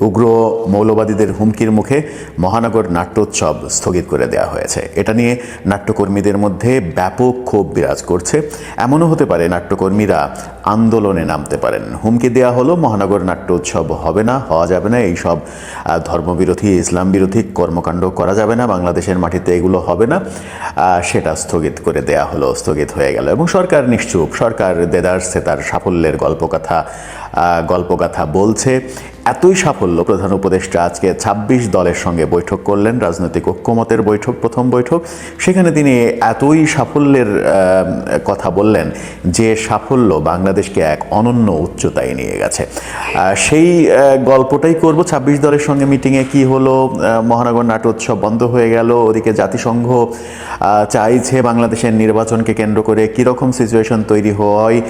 উগ্র মৌলবাদীদের হুমকির মুখে মহানগর নাট্যোৎসব স্থগিত করে দেওয়া হয়েছে। এটা নিয়ে নাট্যকর্মীদের মধ্যে ব্যাপক ক্ষোভ বিরাজ করছে। এমনও হতে পারে নাট্যকর্মীরা আন্দোলনে নামতে পারেন। হুমকি দেওয়া হলো মহানগর নাট্যোৎসব হবে না হওয়া যাবে না এইসব আহ, ধর্মবিরোধী ইসলাম বিরোধী কর্মকাণ্ড করা যাবে না বাংলাদেশের মাটিতে এগুলো হবে না। সেটা স্থগিত করে দেয়া হলো স্থগিত হয়ে গেল এবং সরকার নিশ্চুপ। সরকার দেদারসে তার সাফল্যের গল্পকথা গল্পকথা বলছে। এতই সাফল্য, প্রধান উপদেষ্টা আজকে ২৬ দলের সঙ্গে বৈঠক করলেন, রাজনৈতিক ঐক্যমতের বৈঠক, প্রথম বৈঠক। সেখানে তিনি এতই সাফল্যের কথা বললেন যে সাফল্য বাংলাদেশকে এক অনন্য উচ্চতায় নিয়ে গেছে। সেই গল্পটাই করব। ২৬ দলের সঙ্গে মিটিংয়ে কি হলো? মহানগর নাটোৎসব বন্ধ হয়ে গেল, ওদিকে জাতিসংঘ চাইছে বাংলাদেশের নির্বাচনকে কেন্দ্র করে কীরকম সিচুয়েশন তৈরি হয়।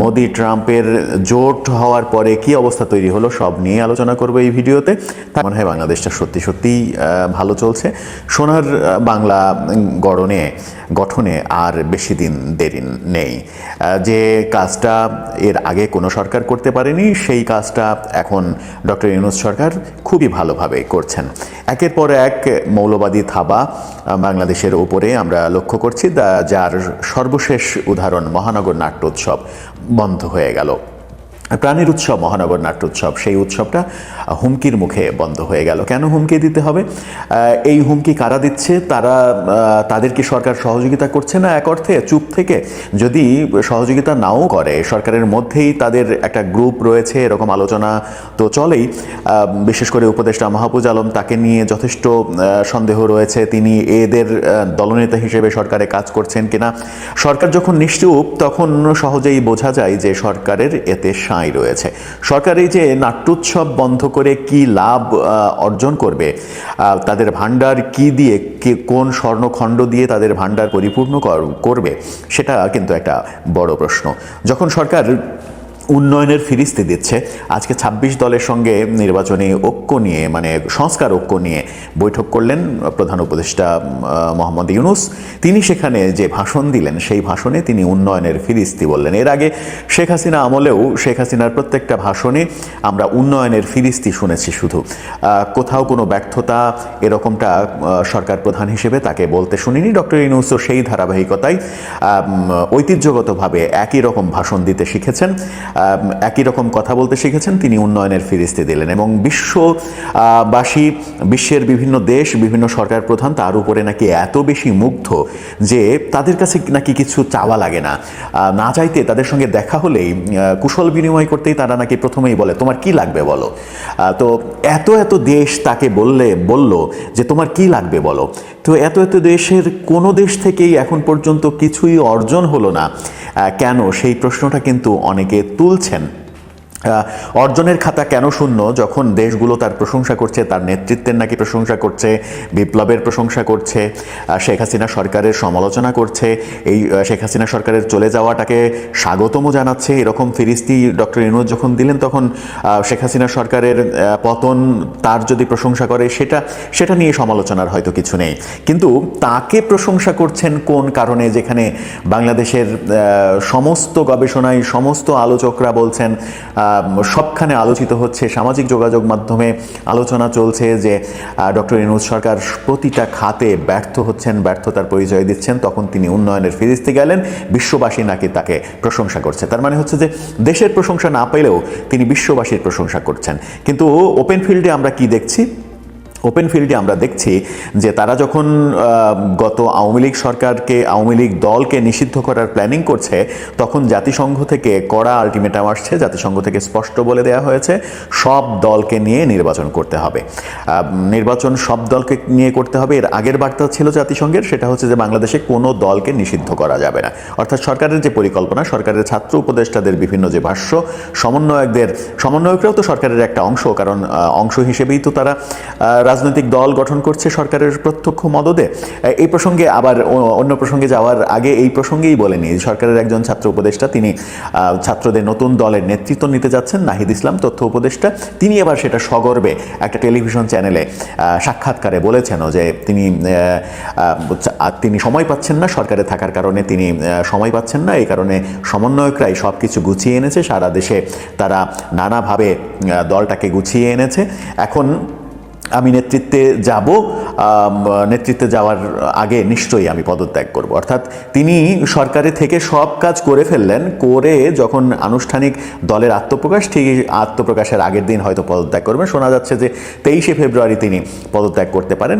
মোদি, ট্রাম্পের জোট হওয়ার পরে কি অবস্থা তৈরি হলো? সব নিয়ে আলোচনা করব এই ভিডিওতে। তার মনে হয় বাংলাদেশটা সত্যি সত্যিই ভালো চলছে। সোনার বাংলা গড়নে, গঠনে আর বেশি দিন দেরি নেই। যে কাজটা এর আগে কোনো সরকার করতে পারেনি, সেই কাজটা এখন ডক্টর ইউনুস সরকার খুবই ভালোভাবে করছেন। একের পর এক মৌলবাদী থাবা বাংলাদেশের উপরে আমরা লক্ষ্য করছি যার সর্বশেষ উদাহরণ মহানগর নাট্যোৎসব বন্ধ হয়ে গেল। প্রাণীর উৎসব, মহানগর নাট্যোৎসব সেই উৎসবটা হুমকির মুখে বন্ধ হয়ে গেল। কেন হুমকি দিতে হবে? এই হুমকি কারা দিচ্ছে? তারা তাদেরকে সরকার সহযোগিতা করছে না? এক অর্থে চুপ থেকে যদি সহযোগিতা নাও করে, সরকারের মধ্যেই তাদের একটা গ্রুপ রয়েছে, এরকম আলোচনা তো চলেই। বিশেষ করে উপদেষ্টা মাহফুজ আলম তাকে নিয়ে যথেষ্ট সন্দেহ রয়েছে। তিনি এদের দলনেতা হিসেবে সরকারে কাজ করছেন কিনা? সরকার যখন নিশ্চুপ, তখন সহজেই বোঝা যায় যে সরকারের এতে সাঁই রয়েছে। সরকার এই যে নাট্যোৎসব বন্ধ করে কি লাভ অর্জন করবে তাদের ভাণ্ডার কি দিয়ে, কে, কোন স্বর্ণখণ্ড দিয়ে তাদের ভাণ্ডার পরিপূর্ণ কর- করবে, সেটা কিন্তু একটা বড় প্রশ্ন। যখন সরকার উন্নয়নের ফিরিস্তি দিচ্ছে। আজকে ২৬ দলের সঙ্গে নির্বাচনী ঐক্য নিয়ে মানে সংস্কার ঐক্য নিয়ে বৈঠক করলেন প্রধান উপদেষ্টা মোহাম্মদ ইউনুস। তিনি সেখানে যে ভাষণ দিলেন, সেই ভাষণে তিনি উন্নয়নের ফিরিস্তি বললেন। এর আগে শেখ হাসিনা আমলেও শেখ হাসিনার প্রত্যেকটা ভাষণে আমরা উন্নয়নের ফিরিস্তি শুনেছি শুধু। কোথাও কোনো ব্যর্থতা এরকমটা সরকার প্রধান হিসেবে তাকে বলতে শুনিনি। ডক্টর ইউনুসও সেই ধারাবাহিকতায় ঐতিহ্যগতভাবে একই রকম ভাষণ দিতে শিখেছেন। একই রকম কথা বলতে শিখেছেন, তিনি উন্নয়নের ফিরিস্তি দিলেন এবং বিশ্ববাসী বিশ্বের বিভিন্ন দেশ, বিভিন্ন সরকার প্রধান তার উপরে নাকি এত বেশি মুগ্ধ যে তাদের কাছে নাকি কিছু চাওয়া লাগে না। না চাইতে তাদের সঙ্গে দেখা হলেই কুশল বিনিময় করতেই তারা নাকি প্রথমেই বলে, তোমার কি লাগবে বলো? তো এত এত দেশ তাকে বললে, বলল যে, তোমার কি লাগবে বলো? তো এত এত দেশের কোনো দেশ থেকেই এখন পর্যন্ত কিছুই অর্জন হলো না। কেন? সেই প্রশ্নটা কিন্তু অনেকে তুলছেন আহ, অর্জনের খাতা কেন শূন্য যখন দেশগুলো তার প্রশংসা করছে, তার নেতৃত্বের নাকি প্রশংসা করছে, বিপ্লবের প্রশংসা করছে শেখ হাসিনা সরকারের সমালোচনা করছে, এই শেখ হাসিনা সরকারের চলে যাওয়াটাকে স্বাগতমও জানাচ্ছে, এরকম ফিরিস্তি ডক্টর ইনুজ যখন দিলেন তখন শেখ হাসিনা সরকারের পতন তার যদি প্রশংসা করে, সেটা সেটা নিয়ে সমালোচনার হয়তো কিছু নেই। কিন্তু তাকে প্রশংসা করছেন কোন কারণে? যেখানে বাংলাদেশের সমস্ত গবেষণায় সমস্ত আলোচকরা বলছেন সবখানে আলোচিত হচ্ছে, সামাজিক যোগাযোগ মাধ্যমে আলোচনা চলছে যে ডক্টর ইনুজ সরকার প্রতিটা খাতে ব্যর্থ হচ্ছেন, ব্যর্থতার পরিচয় দিচ্ছেন, তখন তিনি উন্নয়নের ফিরিস্তে গেলেন, বিশ্ববাসী নাকি তাকে প্রশংসা করছে। তার মানে হচ্ছে যে, দেশের প্রশংসা না পেলেও তিনি বিশ্ববাসীর প্রশংসা করছেন। কিন্তু ওপেন ফিল্ডে আমরা কি দেখছি? ওপেন ফিল্ডে আমরা দেখছি যে তারা যখন গত আওয়ামী লীগ সরকারকে, আওয়ামী লীগ দলকে নিষিদ্ধ করার প্ল্যানিং করছে, তখন জাতিসংঘ থেকে কড়া আলটিমেটাম আসছে। জাতিসংঘ থেকে স্পষ্ট বলে দেওয়া হয়েছে, সব দলকে নিয়ে নির্বাচন করতে হবে। নির্বাচন সব দলকে নিয়ে করতে হবে। এর আগের বার্তা ছিল জাতিসংঘের, সেটা হচ্ছে যে বাংলাদেশে কোনো দলকে নিষিদ্ধ করা যাবে না। অর্থাৎ সরকারের যে পরিকল্পনা, সরকারের ছাত্র উপদেষ্টাদের বিভিন্ন যে ভাষ্য, সমন্বয়কদের, সমন্বয়করাও তো সরকারের একটা অংশ, কারণ অংশ হিসেবেই তো তারা রাজনৈতিক দল গঠন করছে সরকারের প্রত্যক্ষ মদদে। এই প্রসঙ্গে আবার অন্য প্রসঙ্গে যাওয়ার আগে এই প্রসঙ্গেই বলেনি সরকারের একজন ছাত্র উপদেষ্টা, তিনি ছাত্রদের নতুন দলের নেতৃত্ব নিতে যাচ্ছেন, নাহিদ ইসলাম, তথ্য উপদেষ্টা। তিনি এবার সেটা সগর্বে একটা টেলিভিশন চ্যানেলে সাক্ষাৎকারে বলেছেনও যে তিনি তিনি সময় পাচ্ছেন না সরকারে থাকার কারণে, তিনি সময় পাচ্ছেন না, এই কারণে সমন্বয়করাই সব কিছু গুছিয়ে এনেছে, সারা দেশে তারা নানাভাবে দলটাকে গুছিয়ে এনেছে। এখন আমি নেতৃত্বে যাব নেতৃত্বে যাওয়ার আগে নিশ্চয়ই আমি পদত্যাগ করব। অর্থাৎ তিনি সরকারে থেকে সব কাজ করে ফেললেন, করে যখন আনুষ্ঠানিক দলের আত্মপ্রকাশ, ঠিক আত্মপ্রকাশের আগের দিন হয়তো পদত্যাগ করবেন শোনা যাচ্ছে যে তেইশে ফেব্রুয়ারি তিনি পদত্যাগ করতে পারেন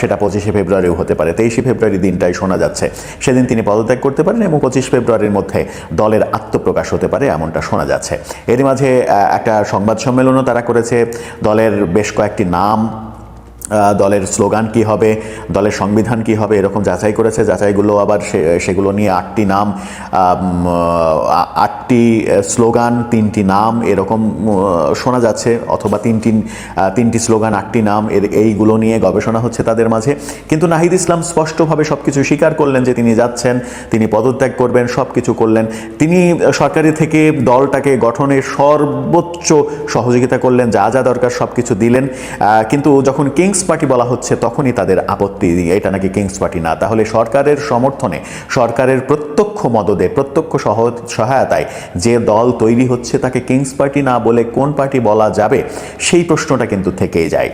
সেটা পঁচিশে ফেব্রুয়ারিও হতে পারে। তেইশে ফেব্রুয়ারি দিনটাই শোনা যাচ্ছে। সেদিন তিনি পদত্যাগ করতে পারেন এবং পঁচিশ ফেব্রুয়ারির মধ্যে দলের আত্মপ্রকাশ হতে পারে এমনটা শোনা যাচ্ছে। এর মাঝে একটা সংবাদ সম্মেলনও তারা করেছে। দলের বেশ কয়েকটি নাম দলের স্লোগান কি হবে, দলের সংবিধান কি হবে, এরকম যাচাই করেছে। যাচাইগুলো আবার সেগুলো নিয়ে আটটি নাম আটটি স্লোগান, তিনটি নাম এরকম শোনা যাচ্ছে, অথবা তিনটি তিনটি স্লোগান, আটটি নাম, এর, এইগুলো নিয়ে গবেষণা হচ্ছে তাদের মাঝে। কিন্তু নাহিদ ইসলাম স্পষ্টভাবে সব কিছু স্বীকার করলেন যে তিনি যাচ্ছেন, তিনি পদত্যাগ করবেন সব কিছু করলেন। তিনি সরকারি থেকে দলটাকে গঠনে সর্বোচ্চ সহযোগিতা করলেন, যা যা দরকার সব কিছু দিলেন কিন্তু যখন কিংস পার্টি বলা হচ্ছে, তখনই তাদের আপত্তি। এটা নাকি কিংস পার্টি না? তাহলে সরকারের সমর্থনে, সরকারের প্রত্যক্ষ মদদে, প্রত্যক্ষ সহ সহায়তায় যে দল তৈরি হচ্ছে তাকে কিংস পার্টি না বলে কোন পার্টি বলা যাবে, সেই প্রশ্নটা কিন্তু থেকেই যায়।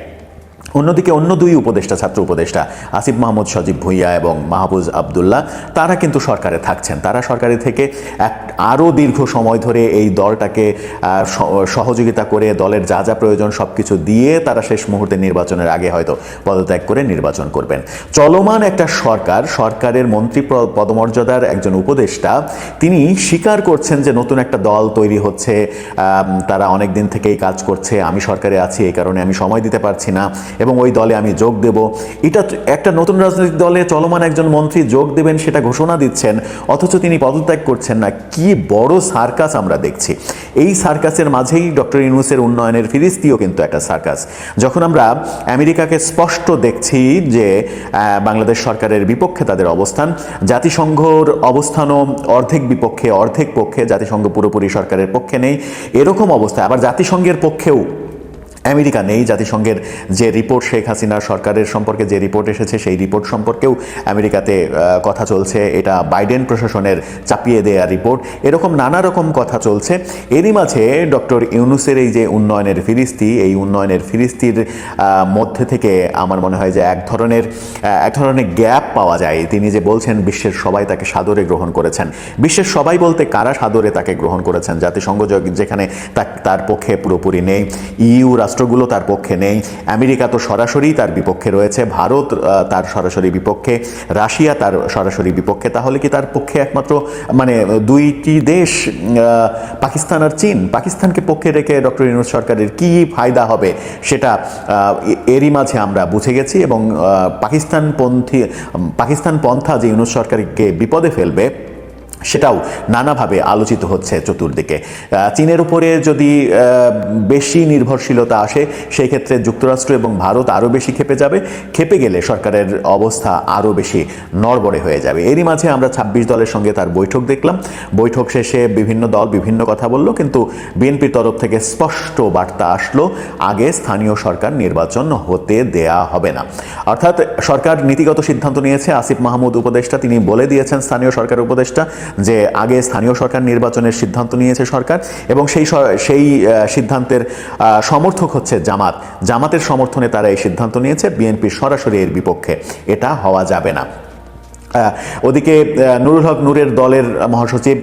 অন্যদিকে অন্য দুই উপদেষ্টা, ছাত্র উপদেষ্টা, আসিফ মাহমুদ, সজীব ভুইয়া এবং মাহবুজ আবদুল্লাহ, তারা কিন্তু সরকারে থাকছেন। তারা সরকারি থেকে এক আরও দীর্ঘ সময় ধরে এই দলটাকে সহযোগিতা করে, দলের যা যা প্রয়োজন সব কিছু দিয়ে তারা শেষ মুহূর্তে নির্বাচনের আগে হয়তো পদত্যাগ করে নির্বাচন করবেন। চলমান একটা সরকার, সরকারের মন্ত্রী পদমর্যাদার একজন উপদেষ্টা, তিনি স্বীকার করছেন যে নতুন একটা দল তৈরি হচ্ছে তারা অনেক দিন থেকেই কাজ করছে, আমি সরকারে আছি, এই কারণে আমি সময় দিতে পারছি না এবং ওই দলে আমি যোগ দেব। এটা একটা নতুন রাজনৈতিক দলে চলমান একজন মন্ত্রী যোগ দেবেন সেটা ঘোষণা দিচ্ছেন, অথচ তিনি পদত্যাগ করছেন না। কি বড় সার্কাস আমরা দেখছি। এই সার্কাসের মাঝেই ডক্টর ইউনুসের উন্নয়নের ফিরিস্তিও কিন্তু একটা সার্কাস। যখন আমরা আমেরিকাকে স্পষ্ট দেখছি যে বাংলাদেশ সরকারের বিপক্ষে তাদের অবস্থান, জাতিসংঘর অবস্থানও অর্ধেক বিপক্ষে, অর্ধেক পক্ষে, জাতিসংঘ পুরোপুরি সরকারের পক্ষে নেই। এরকম অবস্থায় আবার জাতিসংঘের পক্ষেও আমেরিকা নেই। জাতিসংঘের যে রিপোর্ট শেখ হাসিনার সরকারের সম্পর্কে যে রিপোর্ট এসেছে, সেই রিপোর্ট সম্পর্কেও আমেরিকাতে কথা চলছে। এটা বাইডেন প্রশাসনের চাপিয়ে দেয়া রিপোর্ট। এরকম নানা রকম কথা চলছে। এরই মাঝে ডক্টর ইউনুসের এই যে উন্নয়নের ফিরিস্তি, এই উন্নয়নের ফিরিস্তির মধ্যে থেকে আমার মনে হয় যে এক ধরনের এক ধরনের গ্যাপ পাওয়া যায়। তিনি যে বলছেন, বিশ্বের সবাই তাকে সাদরে গ্রহণ করেছেন। বিশ্বের সবাই বলতে কারা সাদরে তাকে গ্রহণ করেছেন? জাতিসংঘ যেখানে তার পক্ষে পুরোপুরি নেই। ইইউ রাষ্ট্রগুলো তার পক্ষে নেই। আমেরিকা তো সরাসরি তার বিপক্ষে রয়েছে, ভারত তার সরাসরি বিপক্ষে, রাশিয়া তার সরাসরি বিপক্ষে। তাহলে কি তার পক্ষে একমাত্র মানে দুইটি দেশ পাকিস্তান আর চীন? পাকিস্তানকে পক্ষে রেখে ডক্টর ইউনুস সরকারের কি ফায়দা হবে সেটা এরই মাঝে আমরা বুঝে গেছি এবং পাকিস্তানপন্থী পাকিস্তান পন্থা যে ইউনুস সরকারকে বিপদে ফেলবে সেটাও নানাভাবে আলোচিত হচ্ছে চতুর্দিকে। চীনের উপরে যদি বেশি নির্ভরশীলতা আসে, সেই ক্ষেত্রে যুক্তরাষ্ট্র এবং ভারত আরও বেশি খেপে যাবে। খেপে গেলে সরকারের অবস্থা আরও বেশি নড়বড়ে হয়ে যাবে। এরই মাঝে আমরা ছাব্বিশ দলের সঙ্গে তার বৈঠক দেখলাম। বৈঠক শেষে বিভিন্ন দল বিভিন্ন কথা বলল, কিন্তু বিএনপির তরফ থেকে স্পষ্ট বার্তা আসলো, আগে স্থানীয় সরকার নির্বাচন হতে দেয়া হবে না। অর্থাৎ সরকার নীতিগত সিদ্ধান্ত নিয়েছে, আসিফ মাহমুদ উপদেষ্টা, তিনি বলে দিয়েছেন স্থানীয় সরকার উপদেষ্টা যে আগে স্থানীয় সরকার নির্বাচনের সিদ্ধান্ত নিয়েছে সরকার এবং সেই সেই সিদ্ধান্তের সমর্থক হচ্ছে জামাত। জামাতের সমর্থনে তারা এই সিদ্ধান্ত নিয়েছে বিএনপির সরাসরি এর বিপক্ষে। এটা হওয়া যাবে না। ওদিকে নুরুল হক নূরের দলের মহাসচিব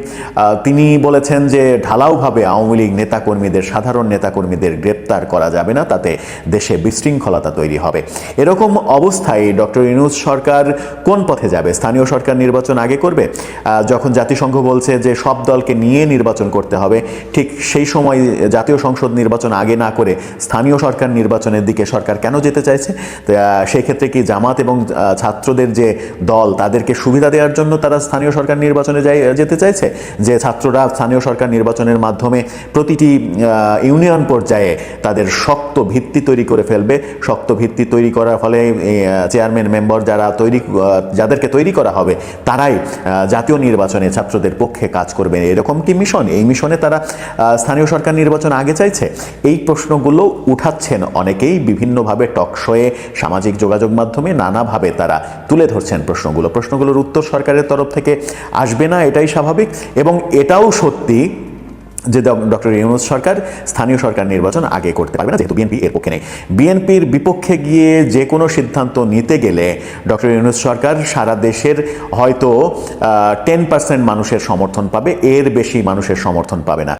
তিনি বলেছেন যে ঢালাওভাবে আওয়ামী লীগ নেতাকর্মীদের সাধারণ নেতাকর্মীদের গ্রেপ্তার করা যাবে না তাতে দেশে বিশৃঙ্খলতা তৈরি হবে। এরকম অবস্থায় ডক্টর ইউনুস সরকার কোন পথে যাবে? স্থানীয় সরকার নির্বাচন আগে করবে? যখন জাতিসংঘ বলছে যে সব দলকে নিয়ে নির্বাচন করতে হবে ঠিক সেই সময় জাতীয় সংসদ নির্বাচন আগে না করে স্থানীয় সরকার নির্বাচনের দিকে সরকার কেন যেতে চাইছে? তো, আহ, সেই ক্ষেত্রে কি জামাত এবং ছাত্রদের যে দল তাদের তাদেরকে সুবিধা দেওয়ার জন্য তারা স্থানীয় সরকার নির্বাচনে যাই যেতে চাইছে, যে ছাত্ররা স্থানীয় সরকার নির্বাচনের মাধ্যমে প্রতিটি ইউনিয়ন পর্যায়ে তাদের শক্ত ভিত্তি তৈরি করে ফেলবে। শক্ত ভিত্তি তৈরি করার ফলে চেয়ারম্যান মেম্বার যারা তৈরি যাদেরকে তৈরি করা হবে, তারাই জাতীয় নির্বাচনে ছাত্রদের পক্ষে কাজ করবে। এরকম কি মিশন? এই মিশনে তারা স্থানীয় সরকার নির্বাচন আগে চাইছে? এই প্রশ্নগুলো উঠাচ্ছেন অনেকেই, বিভিন্নভাবে টকশোয়ে সামাজিক যোগাযোগ মাধ্যমে নানাভাবে তারা তুলে ধরছেন প্রশ্নগুলো। প্রশ্নগুলোর উত্তর সরকারের তরফ থেকে আসবে না, এটাই স্বাভাবিক। এবং এটাও সত্যি যে ডক্টর ইউনুস সরকার স্থানীয় সরকার নির্বাচন আগে করতে পারবে না, যেহেতু বিএনপি এর পক্ষে নেই। বিএনপির বিপক্ষে গিয়ে যে কোনো সিদ্ধান্ত নিতে গেলে ডক্টর ইউনুস সরকার সারা দেশের হয়তো টেন পার্সেন্ট মানুষের সমর্থন পাবে, এর বেশি মানুষের সমর্থন পাবে না।